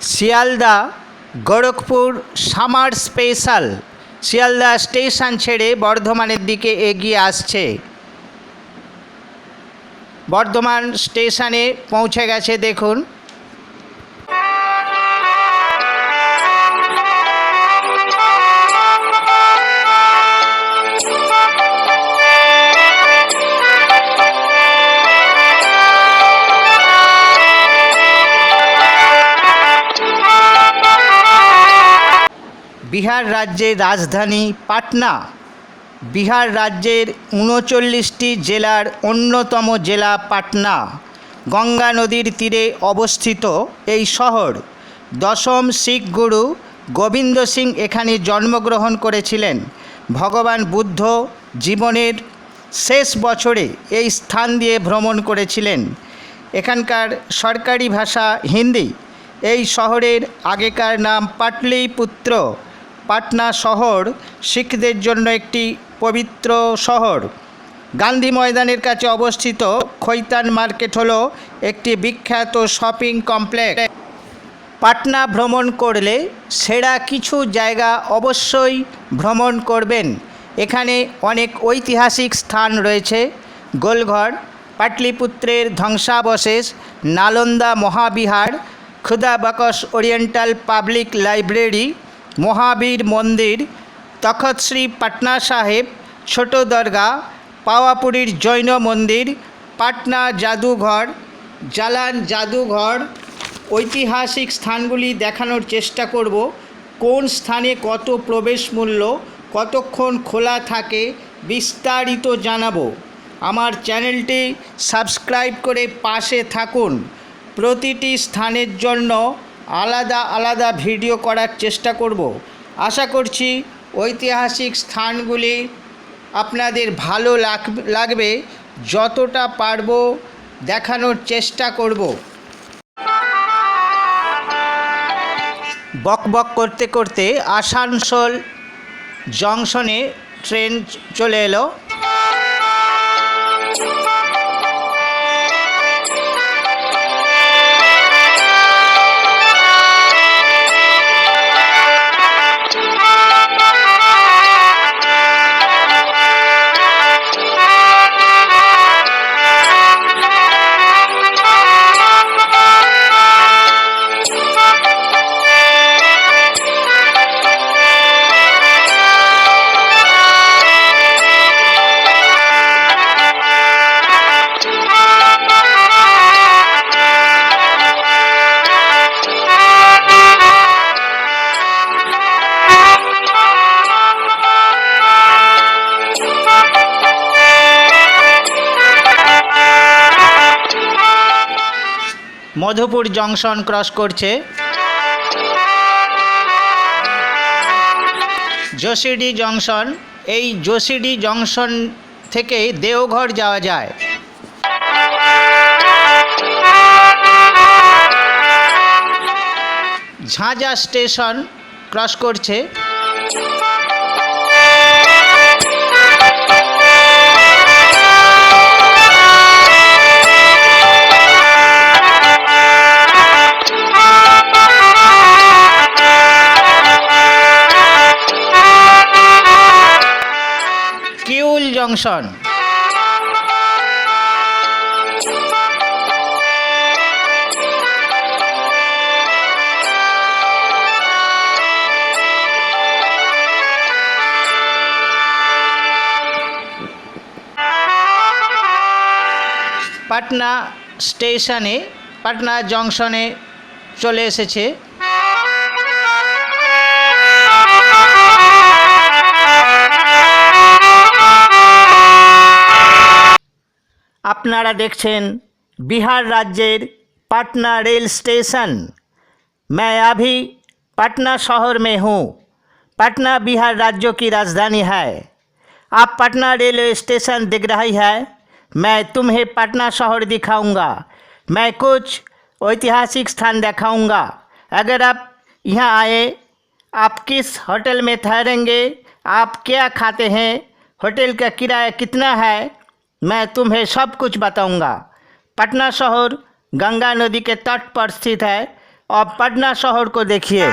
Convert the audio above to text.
Sealdah, Gorakhpur, summer special. Sealdah station ছেড়ে বর্ধমানের দিকে এগিয়ে আসছে। বর্ধমান স্টেশনে পৌঁছে গেছে, দেখুন। বিহার রাজ্যের রাজধানী পাটনা। বিহার রাজ্যের উনচল্লিশটি জেলার অন্যতম জেলা পাটনা। গঙ্গা নদীর তীরে অবস্থিত এই শহর। দশম শিখ গুরু গোবিন্দ সিং এখানে জন্মগ্রহণ করেছিলেন। ভগবান বুদ্ধ জীবনের শেষ বছরে এই স্থান দিয়ে ভ্রমণ করেছিলেন। এখানকার সরকারি ভাষা হিন্দি। এই শহরের আগেকার নাম পাটলিপুত্র। পাটনা শহর শিখদের জন্য একটি পবিত্র শহর। গান্ধী ময়দানের কাছে অবস্থিত খৈতান মার্কেট হলো একটি বিখ্যাত শপিং কমপ্লেক্স। পাটনা ভ্রমণ করলে সেরা কিছু জায়গা অবশ্যই ভ্রমণ করবেন। এখানে অনেক ঐতিহাসিক স্থান রয়েছে। গোলঘর, পাটলিপুত্রের ধ্বংসাবশেষ, Nalanda Mahavihara Khuda Bakhsh oriental public library Mahavir মন্দির তখত শ্রী পাটনা সাহেব, ছোট দরগা, পাওয়াপুরীর জৈন মন্দির, পাটনা জাদুঘর, জালান জাদুঘর। ঐতিহাসিক স্থানগুলি দেখানোর চেষ্টা করব, কোন স্থানে কত প্রবেশ মূল্য, কতক্ষণ খোলা থাকে বিস্তারিত জানাব। আমার চ্যানেলটি সাবস্ক্রাইব করে পাশে থাকুন। প্রতিটি স্থানের জন্য আলাদা আলাদা ভিডিও করার চেষ্টা করব। আশা করছি ঐতিহাসিক স্থানগুলি আপনাদের ভালো লাগ- লাগবে, যতটা পারব দেখানোর চেষ্টা করব। বক বক করতে করতে আসানসোল জংশনে ট্রেন চলে এলো। মধুপুর জংশন ক্রস করছে। যোশীডি জংশন, এই যোশীডি জংশন থেকে দেওঘর যাওয়া যায়। ঝাঁঝা স্টেশন ক্রস করছে। জংশন পাটনা স্টেশনে পাটনা জংশনে চলে এসেছে আপনারা দেখছেন बिहार राज्येर पटना रेल स्टेशन मैं अभी पटना शहर में हूँ पटना बिहार राज्य की राजधानी है आप पटना रेलवे स्टेशन दिख रही है मैं तुम्हें पटना शहर दिखाऊंगा मैं कुछ ऐतिहासिक स्थान दिखाऊंगा अगर आप यहाँ आए आप किस होटल में ठहरेंगे आप क्या खाते हैं होटल का किराया कितना है मैं तुम्हें सब कुछ बताऊँगा। पटना शहर गंगा नदी के तट पर स्थित है। और पटना शहर को देखिए।